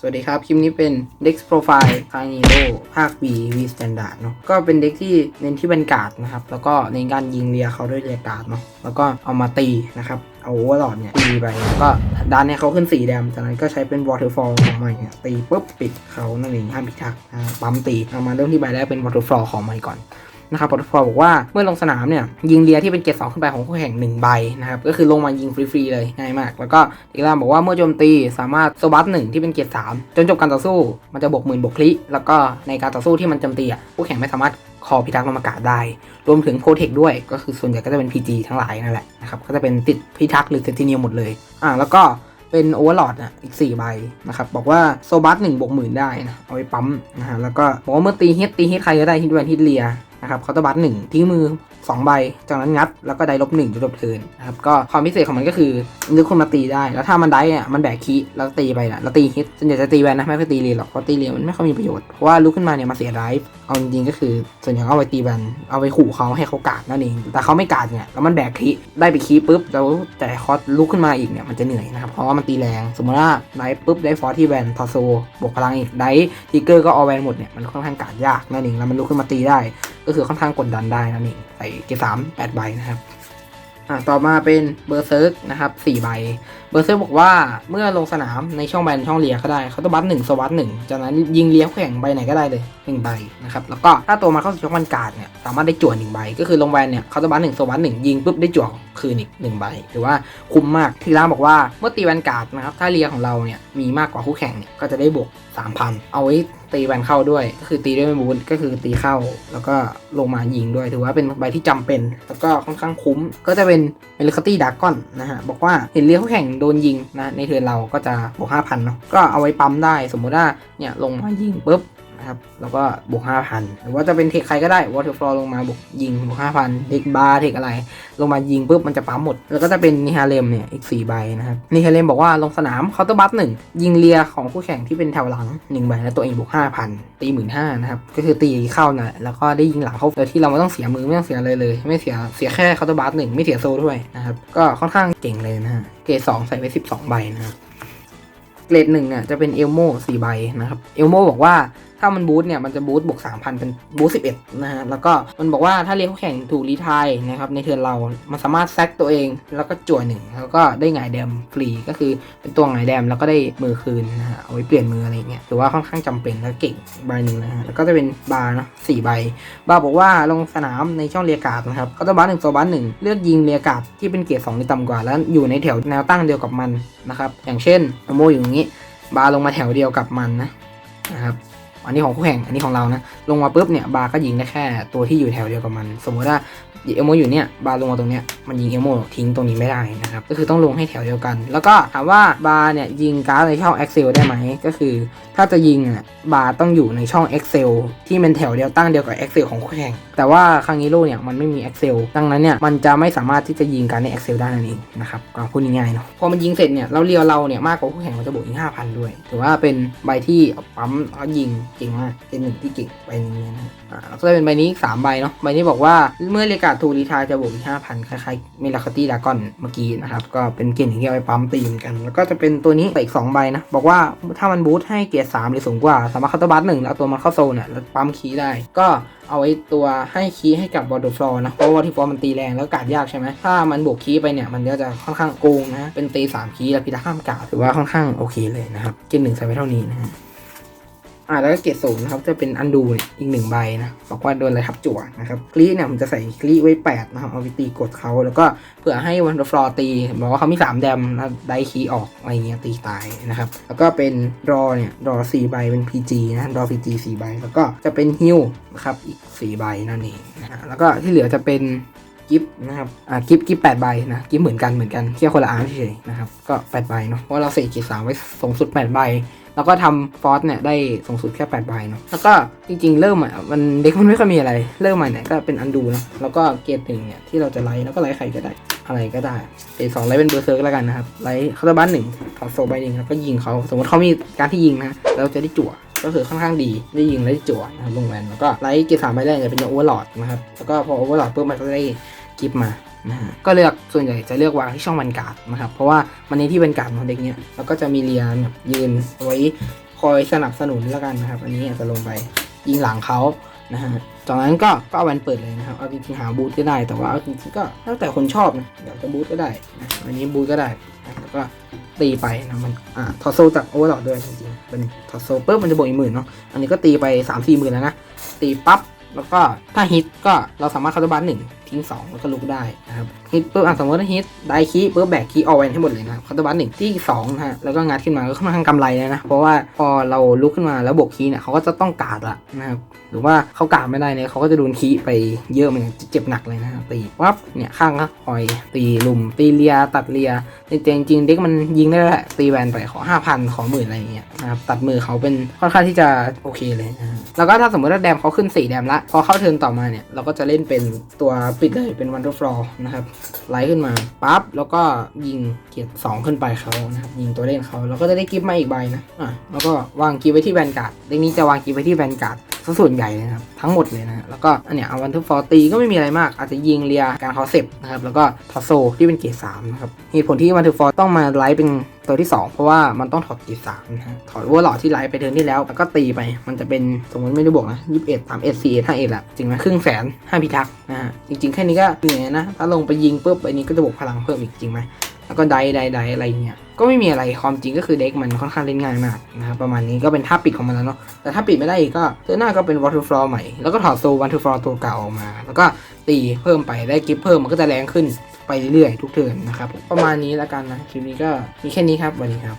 สวัสดีครับ คลิปนี้เป็น Dex Profile c a n i l o ภาค B V Standard เนาะก็เป็นเด็กที่เน้นที่บรรกาศนะครับ แล้วก็ในการยิงเรียเขาด้วยเรียกาดเนาะแล้วก็เอามาตีนะครับ เอาโอเวอร์ลอดเนี่ย ตีไปแล้วก็ด้านเนี่ยเขาขึ้นสีแดงจากนั้นก็ใช้เป็น Waterfall ของใหม่เนี่ยตีปุ๊บปิดเขานั่นเองห้ามพิทักษ์นะปั๊มตีเอามาเริ่มที่ใบแรกเป็น Waterfall ของใหม่ก่อน นะครับปตทบอกว่าเมื่อลงสนามเนี่ยยิงเรียที่เป็นเกรดสองขึ้นไปของคู่แข่งหนึ่งใบนะครับก็คือลงมายิงฟรีๆเลยง่ายมาก แล้วก็อีกล่างบอกว่าเมื่อโจมตีสามารถโซบัสหนึ่งที่เป็นเกรดสามจนจบการต่อสู้ มันจะบวกหมื่นบวกคลิแล้วก็ในการต่อสู้ที่มันโจมตีอะคู่แข่งไม่สามารถคอพิทักษ์ลมอากาศได้ รวมถึงโปรเทคด้วย ก็คือส่วนใหญ่ก็จะเป็น PG ทั้งหลายนั่นแหละนะครับ ก็จะเป็นติดพิทักษ์หรือเซนติเนียหมดเลย อ่า แล้วก็เป็นโอเวอร์ลอดอะอีก 4 ใบนะครับ บอกว่าโซบัสหนึ่งบวกหมื่นได้นะ เอาไปปั๊มนะฮะ แล้วก็บอกว่าเมื่อตีฮิตตีฮิตใครก็ได้ฮิตแวนฮิตเลีย นะครับเคาน์เตอร์บัสหนึ่งทิ้งมือ 2 ใบ จากนั้นงัด แล้วก็ได้ลบหนึ่งจนจบเทินนะครับก็ความพิเศษของมันก็คือนึกคนมาตีได้ แล้วถ้ามันได้อะมันแบกคีแล้วตีไปนะแล้วตีฮิตส่วนใหญ่จะตีแวนนะไม่ค่อยตีเรียนหรอกเพราะตีเรียนมันไม่ค่อยมีประโยชน์ เพราะว่าลุกขึ้นมาเนี่ยมาเสียไดฟ์เอาจริงก็คือ ส่วนใหญ่เอาไปตีแวนเอาไปขู่เขาให้เขากาดนั่นเอง แต่เขาไม่กาดเนี่ยแล้วมันแบกคีได้ไปคีปุ๊บแล้วแต่คอสลุกขึ้นมาอีกเนี่ยมันจะเหนื่อยนะครับเพราะว่ามันตีแรง สมมติว่าไดฟ์ปุ๊บได้ฟอร์ที่แวนทอโซบวกพลังอีกได้ทิกเกอร์ก็เอแวนหมดเนี่ยมันค่อนข้างกาดยากนั่นเองแล้วมันลุกขึ้นมาตีได้ ก็คือค่อนข้างกดดันได้นั่นเองใส่เกสามแปดใบนะครับอ่าต่อมาเป็นเบอร์เซิร์กนะครับสี่ใบ เบอร์เซิร์กบอกว่าเมื่อลงสนามในช่องแบนช่องเลียก็ได้เขาต้องบัตหนึ่งสวัสดหนึ่งจากนั้นยิงเลี้ยวแข่งใบไหนก็ได้เลย หนึ่งใบนะครับแล้วก็ถ้าตัวมาเข้าสู่ช่องวันการ์ดเนี่ยสามารถได้จั่วหนึ่งใบก็คือลงแวนเนี่ยเขาต้องบัตหนึ่งสวัสดหนึ่งยิงปุ๊บได้จั่วคืนอีกหนึ่งใบถือว่าคุ้มมากทีล่าบอกว่าเมื่อตีแวนการ์ดนะครับถ้าเลียของเราเนี่ยมีมากกว่าคู่แข่งเนี่ยก็จะได้บวกสามพันเอาไว้ตีแวนเข้าด้วย ก็คือตีด้วยมูนก็คือตีเข้า แล้วก็ลงมายิงด้วยถือว่าเป็นใบที่จำเป็น แล้วก็ค่อนข้างคุ้ม ก็จะเป็นเมลิคตี้ดากอนนะฮะ บอกว่าเห็นเลี้ยเขาแข่งโดนยิงนะ ในเทิร์นเราก็จะบวก5,000เนาะก็เอาไว้ปั๊มได้ สมมุติว่าเนี่ยลงมายิงปุ๊บ นะครับ แล้วก็บวก 5,000 หรือว่าจะเป็นเทคใครก็ได้วอเตอร์ฟลอลงมาบวกยิงบวก 5,000 เทคบาร์เทคอะไร ลงมายิงปุ๊บมันจะปั๊มหมด แล้วก็จะเป็นนิฮาเลมเนี่ยอีก 4 ใบนะครับนิฮาเลมบอกว่าลงสนามเคาน์เตอร์บัฟหนึ่งยิงเลียของคู่แข่งที่เป็นแถวหลัง1ใบแล้วตัวเองบวก 5,000 ตีหมื่นห้านะครับ ก็คือตีเข้านะแล้วก็ได้ยิงหลังเขาโดยที่เราไม่ต้องเสียมือไม่ต้องเสียอะไรเลย ไม่เสียเสียแค่เคาน์เตอร์บัฟหนึ่งไม่เสียโซด้วยนะครับก็ค่อนข้างเก่งเลยนะฮะเกรดสองใส่ไป12 ใบนะครับเกรดหนึ่งอะจะเป็นเอลโม่สี่ใบนะครับ เอลโม่บอกว่าถ้ามันบูทเนี่ยมันจะบูทบวก3,000เป็นบูท11นะฮะแล้วก็มันบอกว่าถ้าเลี้ยงคู่แข่งถูกรีไทายนะครับในเทิร์นเรา มันสามารถแซกตัวเองแล้วก็จ่วหนึ่งแล้วก็ได้หงายแดมฟรีก็คือเป็นตัวหงายแดมแล้วก็ได้มือคืนนะฮะเอาไว้เปลี่ยนมืออะไรเงี้ยถือว่าค่อนข้างจำเป็นและเก่งใบหนึ่งนะฮะแล้วก็จะเป็นบาร์นะสี่ใบบาร์บอกว่าลงสนามในช่องเรียกาดนะครับก็ต้องบัสหนึ่งโซบัสหนึ่งเลือกยิงเรียกาดที่เป็นเกียร์สองหรือต่ำกว่าแล้วอยู่ในแถวแนวตั้งเดียวกับมันนะครับอย่างเช่นโอโมอยู่อย่างนี้ บาร์ลงมาแถวเดียวกับมันนะนะครับ อันนี้ของคู่แข่ง อันนี้ของเรานะ ลงมาปุ๊บเนี่ยบาร์ก็ยิงได้แค่ตัวที่อยู่แถวเดียวกับมัน สมมติว่าเอโมอยู่เนี่ยบาร์ลงมาตรงเนี้ยมันยิงเอโมทิ้งตรงนี้ไม่ได้นะครับ ก็คือต้องลงให้แถวเดียวกัน แล้วก็ถามว่าบาร์เนี่ยยิงการ์ดในช่อง Excel ได้ไหม ก็คือ ถ้าจะยิงอะบาร์ต้องอยู่ในช่อง Excel ที่เป็นแถวเดียวตั้งเดียวกับ Excel ของคู่แข่ง แต่ว่าคางนิโร่เนี่ยมันไม่มี Excel ดังนั้นเนี่ยมันจะไม่สามารถที่จะยิงการดใน Excel ได้นั่นเองนะครับก็พูดง่ายๆเนาะพอมันยิงเสร็จเนี่ยเราเรียวเราเนี่ยมากกว่าคู่แข่งมันจะบวกอีก5,000 ด้วย ถือว่าเป็นใบที่ปั๊มแล้วยิงเก่งมากเป็นหนึ่งที่เก่งใบนี้นะอ่าแล้วก็จะเป็นใบนี้อีกสามใบเนาะใบนี้บอกว่าเมื่อเรกาทูรีทายจะบวกอีก5,000คล้ายๆเมลาคตี้ดากอนเมื่อกี้นะครับก็เป็นเกณฑ์ที่เอาไปปั๊มตีเหมือนกัน แล้วก็จะเป็นตัวนี้อีกสองใบนะบอกว่าถ้ามันบูทให้เกียร์สามหรือสูงกว่าสามารถคาน์เตอร์บัสหนึ่งแล้วตัวมันเข้าโซนเนี่ยแล้วปั๊มคีย์ได้ก็เอาไว้ตัวให้คีย์ให้กับบอลดูฟลอร์นะ เพราะว่าที่ฟลอร์มันตีแรงแล้วกาดยากใช่ไหม ถ้ามันบวกคีย์ไปเนี่ย มันก็จะค่อนข้างโกงนะ เป็นตีสามคีย์แล้วพิทักษ์ห้ามกาดถือว่าค่อนข้างโอเคเลยนะครับ เกณฑ์หนึ่งใส่ไว้เท่านี้นะฮะ อ่าแล้วก็เกรดศูนย์นะครับจะเป็นอันดูเนี่ยอีกหนึ่งใบนะบอกว่าโดนอะไรทับจั่วนะครับคลีเนี่ยผมจะใส่คลีไว้แปดนะครับเอาไปตีกดเขาแล้วก็เผื่อให้วันฟลอร์ตีบอกว่าเขามีสามแดมแล้วได้คีออกอะไรเงี้ยตีตายนะครับแล้วก็เป็นรอเนี่ยรอสี่ใบเป็น PG นะรอ PG สี่ใบแล้วก็จะเป็นฮิวนะครับอีกสี่ใบนั่นเองนะฮะแล้วก็ที่เหลือจะเป็น กิฟต์นะครับอ่ากิฟต์กิฟต์แปดใบนะกิฟต์เหมือนกันเหมือนกันแค่คนละอาร์ตเฉยนะครับก็แปดใบเนาะเพราะเราใส่กียร์สามไว้สูงสุดแปดใบแล้วก็ทำฟอสเนี่ยได้สูงสุดแค่8ใบเนาะ แล้วก็จริงๆ เริ่มอะมันเด็กมันไม่ค่อยมีอะไร เริ่มมาเนี่ยก็เป็นอันดูนะ แล้วก็เกรดหนึ่งเนี่ยที่เราจะไลท์แล้วก็ไลท์ใครก็ได้ อะไรก็ได้เกรดสองไลท์เป็นเบอร์เซอร์กแล้วกันนะครับ ไลท์เคาน์เตอร์บัสหนึ่งถอดโซใบหนึ่งแล้วก็ยิงเขา สมมติเขามีการที่ยิงนะ เราจะได้จั่ว ก็คือค่อนข้างดีได้ยิงได้จั่วนะครับลงแวนแล้วก็ไลท์เกรดสามใบแรกจะเป็นโอเวอร์ลอดนะครับแล้วก็พอโอเวอร์ลอดปุ๊บมันก็ได้กิฟมานะฮะก็เลือกส่วนใหญ่จะเลือกวางที่ช่องบรรกาศนะครับ เพราะว่ามันในที่บรรกาศของเด็กเนี้ยแล้วก็จะมีเรียนยืนไว้คอยสนับสนุนแล้วกันนะครับ อันนี้อาจจะลงไปยิงหลังเขา นะฮะจากนั้นก็ก็เอาวันเปิดเลยนะครับเอาจริงๆหาบูทก็ได้แต่ว่าเอาจริงๆก็แล้วแต่คนชอบนะอยากจะบูทก็ได้นะอันนี้บูทก็ได้นะแล้วก็ตีไปนะมันอ่าทอโซจากโอเวอร์ลอดด้วยจริงๆเป็นทอโซปุ๊บมันจะบวกอีกหมื่นเนาะอันนี้ก็ตีไป3ามสี่หมื่นแล้วนะตีปั๊บแล้วก็ถ้าฮิตก็เราสามารถคาร์บันหนึ่งทิ้ง2แล้วก็ลุกได้นะครับฮิตปุ๊บอะสมมติถ้าฮิตได้คีปุ๊บแบกคีย์เอาไว้ให้หมดเลยนะครับคาร์บันหนึ่งที่สองนะฮะแล้วก็งัดขึ้นมาก็ค่อนข้างกำไรเลยนะเพราะว่าพอเราลุกขึ้นมาแล้วบวกคีเนี่ยเขาก็จะต้องกาดละนะครับหรือว่าเขากาดไม่ได้เนี่ยเขาก็จะโดนคีไปเยอะเหมือนกันเจ็บหนักเลยนะตีปั๊บเนี่ยข้างก็คอยตีลุมตีเลียตัดเลียในจริงจริงเด็กมันยิงได้แหละตีแวนไปขอห้าพันขอหมื่นอะไรอย่างเงี้ยนะครับตัดมือเขาเป็นค่อนข้างที่จะโอเคเลยนะฮะแล้วก็ถ้าสมมติว่าแดมเขาขึ้น4แดมละพอเข้าเทิร์นต่อมาเนี่ยเราก็จะเล่นเป็นตัวปิดเลยเป็นวันเดอร์ฟลอร์นะครับไลท์ขึ้นมาปั๊บแล้วก็ยิงเกียร์สองขึ้นไปเขานะครับยิงตัวเล่นเขาแล้วก็จะได้กิฟต์มาอีกใบนะอะแล้วก็วางกิฟต์ไว้ที่แวนการ์ดเล่นนี้จะวางกิฟต์ไว้ที่แวนการ์ด ซะส่วนใหญ่เลยนะครับ ทั้งหมดเลยนะแล้วก็อันเนี้ยเอาวันทุกฟอร์ตีก็ไม่มีอะไรมาก อาจจะยิงเรียการคอเซปนะครับ แล้วก็ทอโซที่เป็นเกรดสามนะครับเหตุผลที่วันทุกฟอร์ต้องมาไลฟ์เป็นตัวที่ 2 เพราะว่ามันต้องถอดเกรดสามนะถอดวัวหลอดที่ไลฟ์ไปเทิร์นที่แล้วแล้วก็ตีไป มันจะเป็นสมมติไม่ได้บวกนะยี่สิบเอ็ดสามเอ็ดสี่เอ็ดห้าเอ็ดละจริงไหมครึ่งแสนห้าพิทักษ์นะฮะจริงๆ แค่นี้ก็เหนื่อยนะ ถ้าลงไปยิงปุ๊บอันนี้ก็จะบวกพลังเพิ่มอีกจริงไหม แล้วก็ไดไดไดอะไรเงี้ย ก็ไม่มีอะไรความจริงก็คือเด็กมันค่อนข้างเล่นง่ายมากนะครับประมาณนี้ก็เป็นท่าปิดของมันแล้วเนาะ แต่ถ้าปิดไม่ได้อีกก็เทอร์หน้าก็เป็นวอ t ต r ฟลอร์ใหม่ แล้วก็ถอดโซวันทูฟลอร์ตัวเก่าออกมา แล้วก็ตีเพิ่มไปได้กิฟเพิ่มมันก็จะแรงขึ้นไปเรื่อยๆทุกเทิร์นนะครับประมาณนี้แล้วกันนะคลิปนี้ก็มีแค่นี้ครับวันนี้ครับ